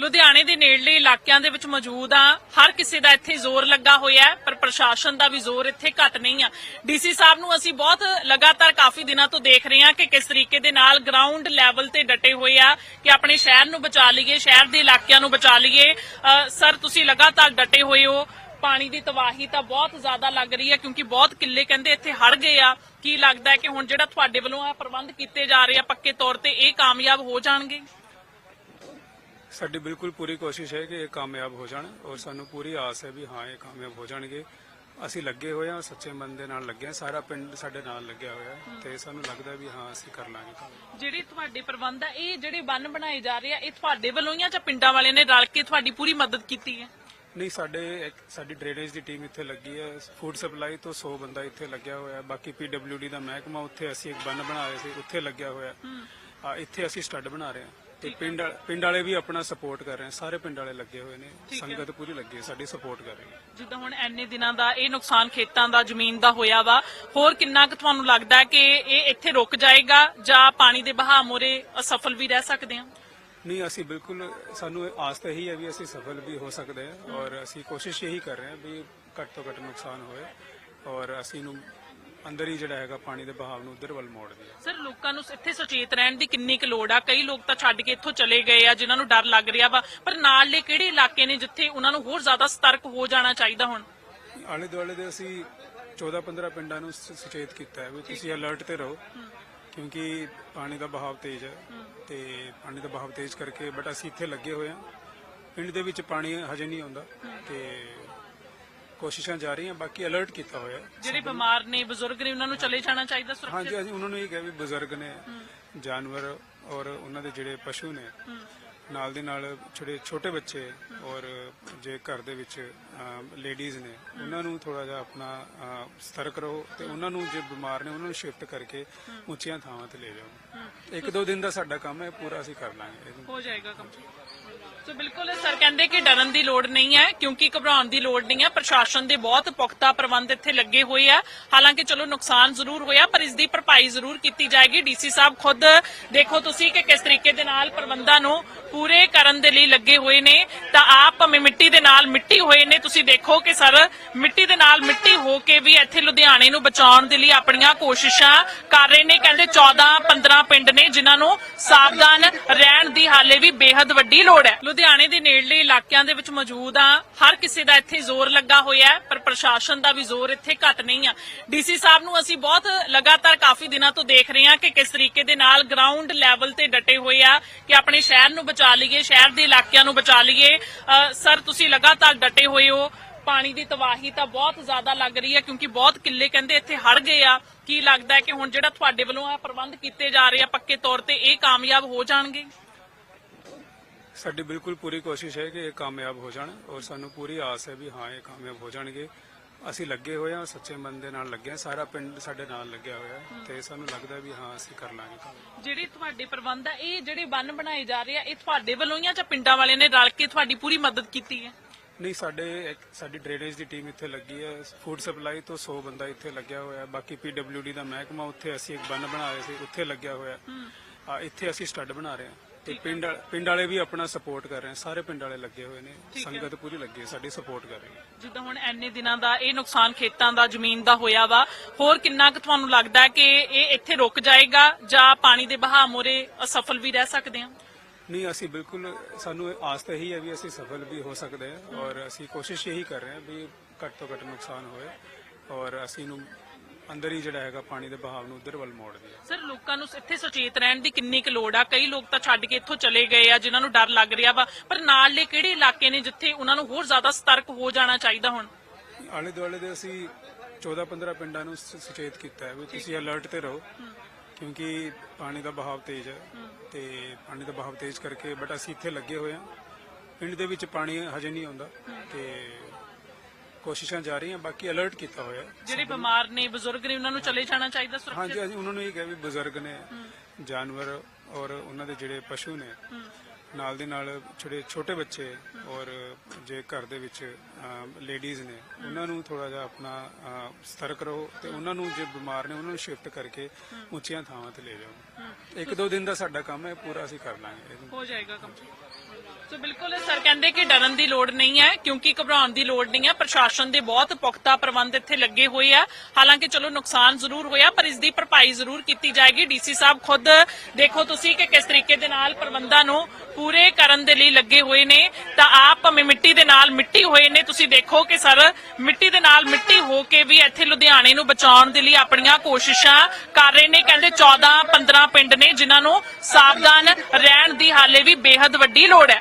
ਲੁਧਿਆਣੇ ਦੇ ਨੇੜਲੇ ਇਲਾਕਿਆਂ ਦੇ ਵਿੱਚ ਮੌਜੂਦ ਆ। ਹਰ ਕਿਸੇ ਦਾ ਇੱਥੇ ਜ਼ੋਰ ਲੱਗਾ ਹੋਇਆ ਪਰ ਪ੍ਰਸ਼ਾਸਨ ਦਾ ਵੀ ਜ਼ੋਰ ਇੱਥੇ ਘੱਟ ਨਹੀਂ ਆ। ਡੀਸੀ ਸਾਹਿਬ ਨੂੰ ਅਸੀਂ ਬਹੁਤ ਲਗਾਤਾਰ ਕਾਫੀ ਦਿਨਾਂ ਤੋਂ ਦੇਖ ਰਹੇ ਹਾਂ ਕਿ ਕਿਸ ਤਰੀਕੇ ਦੇ ਨਾਲ ਗਰਾਊਂਡ ਲੈਵਲ ਤੇ ਡਟੇ ਹੋਏ ਆ ਕਿ ਆਪਣੇ ਸ਼ਹਿਰ ਨੂੰ ਬਚਾ ਲਈਏ, ਸ਼ਹਿਰ ਦੇ ਇਲਾਕਿਆਂ ਨੂੰ ਬਚਾ ਲਈਏ। ਸਰ, ਤੁਸੀਂ ਲਗਾਤਾਰ ਡਟੇ ਹੋਏ ਹੋ। ਪਾਣੀ ਦੀ ਤਬਾਹੀ ਤਾਂ ਬਹੁਤ ਜ਼ਿਆਦਾ ਲੱਗ ਰਹੀ ਹੈ ਕਿਉਂਕਿ ਬਹੁਤ ਕਿੱਲੇ ਕਹਿੰਦੇ ਇੱਥੇ ਹੜ ਗਏ ਆ। ਕੀ ਲੱਗਦਾ ਹੈ ਕਿ ਹੁਣ ਜਿਹੜਾ ਤੁਹਾਡੇ ਵੱਲੋਂ ਆ ਪ੍ਰਬੰਧ ਕੀਤੇ ਜਾ ਰਹੇ ਆ, ਪੱਕੇ ਤੌਰ ਤੇ ਇਹ ਕਾਮਯਾਬ ਹੋ ਜਾਣਗੇ? ਸਾਡੀ ਬਿਲਕੁਲ ਪੂਰੀ ਕੋਸ਼ਿਸ਼ ਹੈ ਕਿ ਇਹ ਕਾਮਯਾਬ ਹੋ ਜਾਣ ਔਰ ਸਾਨੂੰ ਪੂਰੀ ਆਸ ਹੈ ਵੀ ਹਾਂ ਇਹ ਕਾਮਯਾਬ ਹੋ ਜਾਣਗੇ। ਅਸੀਂ ਲੱਗੇ ਹੋਏ ਹਾਂ ਸੱਚੇ ਮਨ ਦੇ ਨਾਲ ਲੱਗੇ ਹਾਂ। ਸਾਰਾ ਪਿੰਡ ਸਾਡੇ ਨਾਲ ਲੱਗਿਆ ਹੋਇਆ ਹੈ ਤੇ ਸਾਨੂੰ ਲੱਗਦਾ ਵੀ ਹਾਂ ਅਸੀਂ ਕਰ ਲਾਂਗੇ ਕੰਮ। ਜਿਹੜੇ ਤੁਹਾਡੇ ਪ੍ਰਬੰਧ ਆ ਇਹ ਜਿਹੜੇ ਬੰਨ ਬਣਾਏ ਜਾ ਰਹੇ ਆ ਇਹ ਤੁਹਾਡੇ ਵੱਲੋਂ ਹੀ ਆ ਜਾਂ ਪਿੰਡਾਂ ਵਾਲਿਆਂ ਨੇ ਰਲ ਕੇ ਤੁਹਾਡੀ ਪੂਰੀ ਮਦਦ ਕੀਤੀ ਹੈ? ਨਹੀਂ ਸਾਡੇ ਇੱਕ ਸਾਡੀ ਡਰੇਨੇਜ ਦੀ ਟੀਮ ਇੱਥੇ ਲੱਗੀ ਹੈ। ਫੂਡ ਸਪਲਾਈ ਤੋਂ 100 ਬੰਦਾ ਇੱਥੇ ਲੱਗਿਆ ਹੋਇਆ ਹੈ। ਬਾਕੀ ਪੀਡਬਲਯੂਡੀ ਦਾ ਮਹਿਕਮਾ ਉੱਥੇ ਅਸੀਂ ਇੱਕ ਬੰਨ ਬਣਾ ਰਹੇ ਸੀ ਉੱਥੇ ਲੱਗਿਆ ਹੋਇਆ ਹੈ। ਆ ਇੱਥੇ ਅਸੀਂ ਸਟੱਡ ਬਣਾ ਰਹੇ ਹਾਂ। ਤੇ ਪਿੰਡ ਪਿੰਡ ਵਾਲੇ ਵੀ ਆਪਣਾ ਸਪੋਰਟ ਕਰ ਰਹੇ ਸਾਰੇ ਪਿੰਡ ਵਾਲੇ ਲੱਗੇ ਹੋਏ ਨੇ ਸੰਗਤ ਪੂਰੀ ਲੱਗੀ ਹੈ ਸਾਡੀ ਸਪੋਰਟ ਕਰ ਰਹੀ ਹੈ। ਜਿੱਦਾਂ ਹੁਣ ਐਨੇ ਦਿਨਾਂ ਦਾ ਇਹ ਨੁਕਸਾਨ ਖੇਤਾਂ ਦਾ ਜ਼ਮੀਨ ਦਾ ਹੋਇਆ ਵਾ ਹੋਰ ਕਿੰਨਾ ਕੁ ਤੁਹਾਨੂੰ ਲੱਗਦਾ ਕਿ ਇਹ ਇੱਥੇ ਰੁਕ ਜਾਏਗਾ ਜਾਂ ਪਾਣੀ ਦੇ ਬਹਾਅ ਮੋਰੇ ਅਸਫਲ ਵੀ ਰਹਿ ਸਕਦੇ ਹਾਂ ਨਹੀਂ ਅਸੀਂ ਬਿਲਕੁਲ ਸਾਨੂੰ ਆਸ ਤਾਂ ਇਹੀ ਹੈ ਵੀ ਅਸੀਂ ਸਫਲ ਵੀ ਹੋ ਸਕਦੇ ਹਾਂ ਔਰ ਅਸੀਂ ਕੋਸ਼ਿਸ਼ ਇਹੀ ਕਰ ਰਹੇ ਹਾਂ ਵੀ ਘੱਟ ਤੋਂ ਘੱਟ ਨੁਕਸਾਨ ਹੋਏ ਔਰ ਅਸੀਂ ਨੂੰ ਅੰਦਰ ਹੀ ਜਿਹੜਾ ਹੈਗਾ ਪਾਣੀ ਦੇ ਬਹਾਵ ਨੂੰ ਉਧਰ ਵੱਲ ਮੋੜ ਦਈਏ ਸਰ ਲੋਕਾਂ ਨੂੰ ਇੱਥੇ ਸੁਚੇਤ ਰਹਿਣ ਦੀ ਕਿੰਨੀ ਕੁ ਲੋੜ ਆ? ਕਈ ਲੋਕ ਤਾਂ ਛੱਡ ਕੇ ਇੱਥੋਂ ਚਲੇ ਗਏ ਆ ਜਿਨ੍ਹਾਂ ਨੂੰ ਡਰ ਲੱਗ ਰਿਹਾ ਵਾ। ਪਰ ਨਾਲਲੇ ਕਿਹੜੇ ਇਲਾਕੇ ਨੇ ਜਿੱਥੇ ਉਹਨਾਂ ਨੂੰ ਹੋਰ ਜ਼ਿਆਦਾ ਸਤਰਕ ਹੋ ਜਾਣਾ ਚਾਹੀਦਾ ਹੁਣ? ਆਲੇ ਦੁਆਲੇ ਦੇ ਅਸੀਂ 14-15 ਪਿੰਡਾਂ ਨੂੰ ਸ- ਸੁਚੇਤ ਕੀਤਾ ਹੈ। ਵੀ ਤੁਸੀਂ ਅਲਰਟ ਤੇ ਰਹੋ ਕਿਉਂਕਿ ਪਾਣੀ ਦਾ ਬਹਾਵ ਤੇਜ਼ ਹੈ ਤੇ ਪਾਣੀ ਦਾ ਬਹਾਵ ਤੇਜ਼ ਕਰਕੇ ਬਟ ਅਸੀਂ ਇੱਥੇ ਲੱਗੇ ਹੋਏ ਹਾਂ। ਪਿੰਡ ਦੇ ਵਿੱਚ ਪਾਣੀ ਹਜੇ ਨਹੀਂ ਆਉਂਦਾ ਤੇ ਕੋਸ਼ਿਸ਼ਾਂ ਜਾਰੀ ਹਨ ਬਾਕੀ ਅਲਰਟ ਕੀਤਾ ਹੋਇਆ ਹੈ। ਜਿਹੜੇ ਬਿਮਾਰ ਨੇ ਬਜ਼ੁਰਗ ਨੇ ਉਹਨਾਂ ਨੂੰ ਚਲੇ ਜਾਣਾ ਚਾਹੀਦਾ ਸੁਰੱਖਿਅਤ? ਹਾਂਜੀ ਅਸੀਂ ਉਹਨਾਂ ਨੂੰ ਇਹ ਕਿਹਾ ਵੀ ਬਜ਼ੁਰਗ ਨੇ ਜਾਨਵਰ ਔਰ ਉਹਨਾਂ ਦੇ ਜਿਹੜੇ ਪਸ਼ੂ ਨੇ ਨਾਲ ਦੇ ਨਾਲ ਛੋਟੇ ਛੋਟੇ ਬੱਚੇ ਔਰ ਜੇ ਘਰ ਦੇ ਵਿੱਚ ਲੇਡੀਜ਼ ਨੇ ਉਹਨਾਂ ਨੂੰ ਥੋੜਾ ਜਿਹਾ ਆਪਣਾ ਅਹ, ਸਤਰਕ ਰਹੋ ਤੇ ਉਹਨਾਂ ਨੂੰ ਜੇ ਬਿਮਾਰ ਨੇ ਉਹਨਾਂ ਨੂੰ ਸ਼ਿਫਟ ਕਰਕੇ ਉੱਚੀਆਂ ਥਾਵਾਂ ਤੇ ਲੈ ਜਾਓ। ਇੱਕ ਦੋ ਦਿਨ ਦਾ ਸਾਡਾ ਕੰਮ ਹੈ ਪੂਰਾ ਅਸੀਂ ਕਰ ਲਾਂਗੇ। ਹੋ ਜਾਏਗਾ ਕੰਮ। ਸੋ ਬਿਲਕੁਲ ਸਰ ਕਹਿੰਦੇ ਕਿ ਡਰਨ ਦੀ ਲੋੜ ਨਹੀਂ ਹੈ ਕਿਉਂਕਿ ਘਬਰਾਉਣ ਦੀ ਲੋੜ ਨਹੀਂ ਹੈ। ਪ੍ਰਸ਼ਾਸਨ ਦੇ ਬਹੁਤ ਪੁਖਤਾ ਪ੍ਰਬੰਧ ਇੱਥੇ ਲੱਗੇ ਹੋਏ ਆ। ਹਾਲਾਂਕਿ ਚਲੋ ਨੁਕਸਾਨ ਜ਼ਰੂਰ ਹੋਇਆ ਪਰ ਇਸ ਦੀ ਭਰਪਾਈ ਜ਼ਰੂਰ ਕੀਤੀ ਜਾਏਗੀ। ਡੀਸੀ ਸਾਹਿਬ ਖੁਦ ਦੇਖੋ ਤੁਸੀਂ ਕਿ ਕਿਸ ਤਰੀਕੇ ਦੇ ਨਾਲ ਪ੍ਰਬੰਧਾਂ ਨੂੰ ਪੂਰੇ ਕਰਨ ਦੇ ਲਈ ਲੱਗੇ ਹੋਏ ਨੇ, ਤਾਂ ਆਪ ਭਾਵੇਂ ਮਿੱਟੀ ਦੇ ਨਾਲ ਮਿੱਟੀ ਹੋਏ ਨੇ, ਤੁਸੀਂ ਦੇਖੋ ਕਿ ਸਰ ਮਿੱਟੀ ਦੇ ਨਾਲ ਮਿੱਟੀ ਹੋ ਕੇ ਵੀ ਇੱਥੇ ਲੁਧਿਆਣੇ ਨੂੰ ਬਚਾਉਣ ਦੇ ਲਈ ਆਪਣੀਆਂ ਕੋਸ਼ਿਸ਼ਾਂ ਕਰ ਰਹੇ ਨੇ। ਕਹਿੰਦੇ 14 15 ਪਿੰਡ ਨੇ ਜਿਨ੍ਹਾਂ ਨੂੰ ਸਾਵਧਾਨ ਰਹਿਣ ਦੀ ਹਾਲੇ ਵੀ ਬੇਹੱਦ ਵੱਡੀ ਲੋੜ ਹੈ। ਲੁਧਿਆਣੇ ਦੇ ਨੇੜਲੇ ਇਲਾਕਿਆਂ ਦੇ ਵਿੱਚ ਮੌਜੂਦ ਆ ਹਰ ਕਿਸੇ ਦਾ ਇੱਥੇ ਜ਼ੋਰ ਲੱਗਾ ਹੋਇਆ ਹੈ, ਪਰ ਪ੍ਰਸ਼ਾਸਨ ਦਾ ਵੀ ਜ਼ੋਰ ਇੱਥੇ ਘੱਟ ਨਹੀਂ ਆ। ਡੀਸੀ ਸਾਹਿਬ ਨੂੰ ਅਸੀਂ ਬਹੁਤ ਲਗਾਤਾਰ ਕਾਫੀ ਦਿਨਾਂ ਤੋਂ ਦੇਖ ਰਹੇ ਹਾਂ ਕਿ ਕਿਸ ਤਰੀਕੇ ਦੇ ਨਾਲ ਗਰਾਊਂਡ ਲੈਵਲ ਤੇ ਡਟੇ ਹੋਏ ਆ ਕਿ ਆਪਣੇ ਸ਼ਹਿਰ ਨੂੰ ਬਚਾ ਲਈਏ, ਸ਼ਹਿਰ ਦੇ ਇਲਾਕਿਆਂ ਨੂੰ ਬਚਾ ਲਈਏ। ਸਰ, ਤੁਸੀਂ ਲਗਾਤਾਰ ਡਟੇ ਹੋਏ ਹੋ। ਪਾਣੀ ਦੀ ਤਬਾਹੀ ਤਾਂ ਬਹੁਤ ਜ਼ਿਆਦਾ ਲੱਗ ਰਹੀ ਹੈ, ਕਿਉਂਕਿ ਬਹੁਤ ਕਿੱਲੇ ਕਹਿੰਦੇ ਇੱਥੇ ਹੜ ਗਏ ਆ। ਕੀ ਲੱਗਦਾ ਹੈ ਕਿ ਹੁਣ ਜਿਹੜਾ ਤੁਹਾਡੇ ਵੱਲੋਂ ਆ ਪ੍ਰਬੰਧ ਕੀਤੇ ਜਾ ਰਹੇ ਆ, ਪੱਕੇ ਤੌਰ ਤੇ ਇਹ ਕਾਮਯਾਬ ਹੋ ਜਾਣਗੇ? ਸਾਡੀ ਬਿਲਕੁਲ ਪੂਰੀ ਕੋਸ਼ਿਸ਼ ਹੈ ਕਿ ਇਹ ਕਾਮਯਾਬ ਹੋ ਜਾਣ, ਔਰ ਸਾਨੂੰ ਪੂਰੀ ਆਸ ਹੈ ਵੀ ਹਾਂ, ਇਹ ਕਾਮਯਾਬ ਹੋ ਜਾਣਗੇ। ਅਸੀਂ ਲੱਗੇ ਹੋਏ ਹਾਂ ਸੱਚੇ ਮਨ ਦੇ ਨਾਲ ਲੱਗੇ ਹਾਂ। ਸਾਰਾ ਪਿੰਡ ਸਾਡੇ ਨਾਲ ਲੱਗਿਆ ਹੋਇਆ ਹੈ ਤੇ ਸਾਨੂੰ ਲੱਗਦਾ ਵੀ ਹਾਂ ਅਸੀਂ ਕਰ ਲਾਂਗੇ ਕੰਮ। ਜਿਹੜੇ ਤੁਹਾਡੇ ਪ੍ਰਬੰਧ ਆ ਇਹ ਜਿਹੜੇ ਬੰਨ ਬਣਾਏ ਜਾ ਰਹੇ ਆ ਇਹ ਤੁਹਾਡੇ ਵੱਲੋਂ ਹੀ ਆ ਜਾਂ ਪਿੰਡਾਂ ਵਾਲਿਆਂ ਨੇ ਰਲ ਕੇ ਤੁਹਾਡੀ ਪੂਰੀ ਮਦਦ ਕੀਤੀ ਹੈ? ਨਹੀਂ ਸਾਡੇ ਇੱਕ ਸਾਡੀ ਡਰੇਨੇਜ ਦੀ ਟੀਮ ਇੱਥੇ ਲੱਗੀ ਹੈ। ਫੂਡ ਸਪਲਾਈ ਤੋਂ 100 ਬੰਦਾ ਇੱਥੇ ਲੱਗਿਆ ਹੋਇਆ ਹੈ। ਬਾਕੀ ਪੀਡਬਲਯੂਡੀ ਦਾ ਮਹਿਕਮਾ ਉੱਥੇ ਅਸੀਂ ਇੱਕ ਬੰਨ ਬਣਾ ਰਹੇ ਸੀ ਉੱਥੇ ਲੱਗਿਆ ਹੋਇਆ ਹੈ। ਆ ਇੱਥੇ ਅਸੀਂ ਸਟੱਡ ਬਣਾ ਰਹੇ ਹਾਂ। ਤੇ ਪਿੰਡ ਪਿੰਡ ਵਾਲੇ ਵੀ ਆਪਣਾ ਸਪੋਰਟ ਕਰ ਰਹੇ ਸਾਰੇ ਪਿੰਡ ਵਾਲੇ ਲੱਗੇ ਹੋਏ ਨੇ। ਸੰਗਤ ਪੂਰੀ ਲੱਗੀ ਹੈ ਸਾਡੀ ਸਪੋਰਟ ਕਰ ਰਹੀ ਹੈ। ਜਿੱਦਾਂ ਹੁਣ ਐਨੇ ਦਿਨਾਂ ਦਾ ਇਹ ਨੁਕਸਾਨ ਖੇਤਾਂ ਦਾ ਜ਼ਮੀਨ ਦਾ ਹੋਇਆ ਵਾ ਹੋਰ ਕਿੰਨਾ ਕੁ ਤੁਹਾਨੂੰ ਲੱਗਦਾ ਹੈ ਕਿ ਇਹ ਇੱਥੇ ਰੁਕ ਜਾਏਗਾ ਜਾਂ ਪਾਣੀ ਦੇ ਬਹਾਅ ਮੋਰੇ ਅਸਫਲ ਵੀ ਰਹਿ ਸਕਦੇ ਹਾਂ ਨਹੀਂ ਅਸੀਂ ਬਿਲਕੁਲ ਸਾਨੂੰ ਇਹ ਆਸ ਤਾਂ ਇਹੀ ਹੈ ਵੀ ਅਸੀਂ ਸਫਲ ਵੀ ਹੋ ਸਕਦੇ ਹਾਂ ਔਰ ਅਸੀਂ ਕੋਸ਼ਿਸ਼ ਇਹੀ ਕਰ ਰਹੇ ਹਾਂ ਵੀ ਘੱਟ ਤੋਂ ਘੱਟ ਨੁਕਸਾਨ ਹੋਏ ਔਰ ਅਸੀਂ ਨੂੰ ਅੰਦਰ ਹੀ ਜਿਹੜਾ ਹੈਗਾ ਪਾਣੀ ਦੇ ਬਹਾਵ ਨੂੰ ਉਧਰ ਵੱਲ ਮੋੜ ਦਈਏ ਸਰ ਲੋਕਾਂ ਨੂੰ ਇੱਥੇ ਸੁਚੇਤ ਰਹਿਣ ਦੀ ਕਿੰਨੀ ਕੁ ਲੋੜ ਆ? ਕਈ ਲੋਕ ਤਾਂ ਛੱਡ ਕੇ ਇੱਥੋਂ ਚਲੇ ਗਏ ਆ ਜਿਨ੍ਹਾਂ ਨੂੰ ਡਰ ਲੱਗ ਰਿਹਾ ਵਾ। ਪਰ ਨਾਲਲੇ ਕਿਹੜੇ ਇਲਾਕੇ ਨੇ ਜਿੱਥੇ ਉਹਨਾਂ ਨੂੰ ਹੋਰ ਜ਼ਿਆਦਾ ਸਤਰਕ ਹੋ ਜਾਣਾ ਚਾਹੀਦਾ ਹੁਣ? ਆਲੇ ਦੁਆਲੇ ਦੇ ਅਸੀਂ 14-15 ਪਿੰਡਾਂ ਨੂੰ ਸ- ਸੁਚੇਤ ਕੀਤਾ ਹੈ ਵੀ ਤੁਸੀਂ ਅਲਰਟ ਤੇ ਰਹੋ ਕਿਉਂਕਿ ਪਾਣੀ ਦਾ ਬਹਾਵ ਤੇਜ਼ ਹੈ। ਤੇ ਪਾਣੀ ਦਾ ਬਹਾਵ ਤੇਜ਼ ਕਰਕੇ ਬਟ ਅਸੀਂ ਇੱਥੇ ਲੱਗੇ ਹੋਏ ਹਾਂ। ਪਿੰਡ ਦੇ ਵਿੱਚ ਪਾਣੀ ਹਜੇ ਨਹੀਂ ਆਉਂਦਾ ਤੇ ਕੋਸ਼ਿਸ਼ਾਂ ਜਾਰੀ ਹਨ ਬਾਕੀ ਅਲਰਟ ਕੀਤਾ ਹੋਇਆ ਹੈ। ਜਿਹੜੇ ਬਿਮਾਰ ਨੇ ਬਜ਼ੁਰਗ ਨੇ ਉਹਨਾਂ ਨੂੰ ਚਲੇ ਜਾਣਾ ਚਾਹੀਦਾ ਸੁਰੱਖਿਅਤ? ਹਾਂਜੀ ਅਸੀਂ ਉਹਨਾਂ ਨੂੰ ਇਹ ਕਿਹਾ ਵੀ ਬਜ਼ੁਰਗ ਨੇ ਜਾਨਵਰ ਔਰ ਉਹਨਾਂ ਦੇ ਜਿਹੜੇ ਪਸ਼ੂ ਨੇ ਨਾਲ ਦੇ ਨਾਲ ਛੋਟੇ ਛੋਟੇ ਬੱਚੇ ਔਰ ਜੇ ਘਰ ਦੇ ਵਿੱਚ ਲੇਡੀਜ਼ ਨੇ ਉਹਨਾਂ ਨੂੰ ਥੋੜਾ ਜਿਹਾ ਆਪਣਾ ਸਤਰਕ ਰਹੋ ਤੇ ਉਹਨਾਂ ਨੂੰ ਜੇ ਬਿਮਾਰ ਨੇ ਉਹਨਾਂ ਨੂੰ ਸ਼ਿਫਟ ਕਰਕੇ ਉੱਚੀਆਂ ਥਾਵਾਂ ਤੇ ਲੈ ਜਾਓ। ਇੱਕ ਦੋ ਦਿਨ ਦਾ ਸਾਡਾ ਕੰਮ ਹੈ ਪੂਰਾ ਅਸੀਂ ਕਰ ਲਾਂਗੇ। ਹੋ ਜਾਏਗਾ ਕੰਮ। ਸੋ ਬਿਲਕੁਲ ਸਰ ਕਹਿੰਦੇ ਕਿ ਡਰਨ ਦੀ ਲੋੜ ਨਹੀਂ ਹੈ ਕਿਉਂਕਿ ਘਬਰਾਉਣ ਦੀ ਲੋੜ ਨਹੀਂ ਹੈ। ਪ੍ਰਸ਼ਾਸਨ ਦੇ ਬਹੁਤ ਪੁਖਤਾ ਪ੍ਰਬੰਧ ਇੱਥੇ ਲੱਗੇ ਹੋਏ ਆ। ਹਾਲਾਂਕਿ ਚਲੋ ਨੁਕਸਾਨ ਜ਼ਰੂਰ ਹੋਇਆ ਪਰ ਇਸ ਦੀ ਭਰਪਾਈ ਜ਼ਰੂਰ ਕੀਤੀ ਜਾਏਗੀ। ਡੀਸੀ ਸਾਹਿਬ ਖੁਦ ਦੇਖੋ ਤੁਸੀਂ ਕਿ ਕਿਸ ਤਰੀਕੇ ਦੇ ਨਾਲ ਪ੍ਰਬੰਧਾਂ ਨੂੰ ਪੂਰੇ ਕਰਨ ਦੇ ਲਈ ਲੱਗੇ ਹੋਏ ਨੇ, ਤਾਂ ਆਪ ਭਾਵੇਂ ਮਿੱਟੀ ਦੇ ਨਾਲ ਮਿੱਟੀ ਹੋਏ ਨੇ। ਤੁਸੀਂ ਦੇਖੋ ਕਿ ਸਰ, ਮਿੱਟੀ ਦੇ ਨਾਲ ਮਿੱਟੀ ਹੋ ਕੇ ਵੀ ਇੱਥੇ ਲੁਧਿਆਣੇ ਨੂੰ ਬਚਾਉਣ ਦੇ ਲਈ ਆਪਣੀਆਂ ਕੋਸ਼ਿਸ਼ਾਂ ਕਰ ਰਹੇ ਨੇ। ਕਹਿੰਦੇ 14 15 ਪਿੰਡ ਨੇ ਜਿਨ੍ਹਾਂ ਨੂੰ ਸਾਵਧਾਨ ਰਹਿਣ ਦੀ ਹਾਲੇ ਵੀ ਬੇਹੱਦ ਵੱਡੀ ਲੋੜ ਹੈ।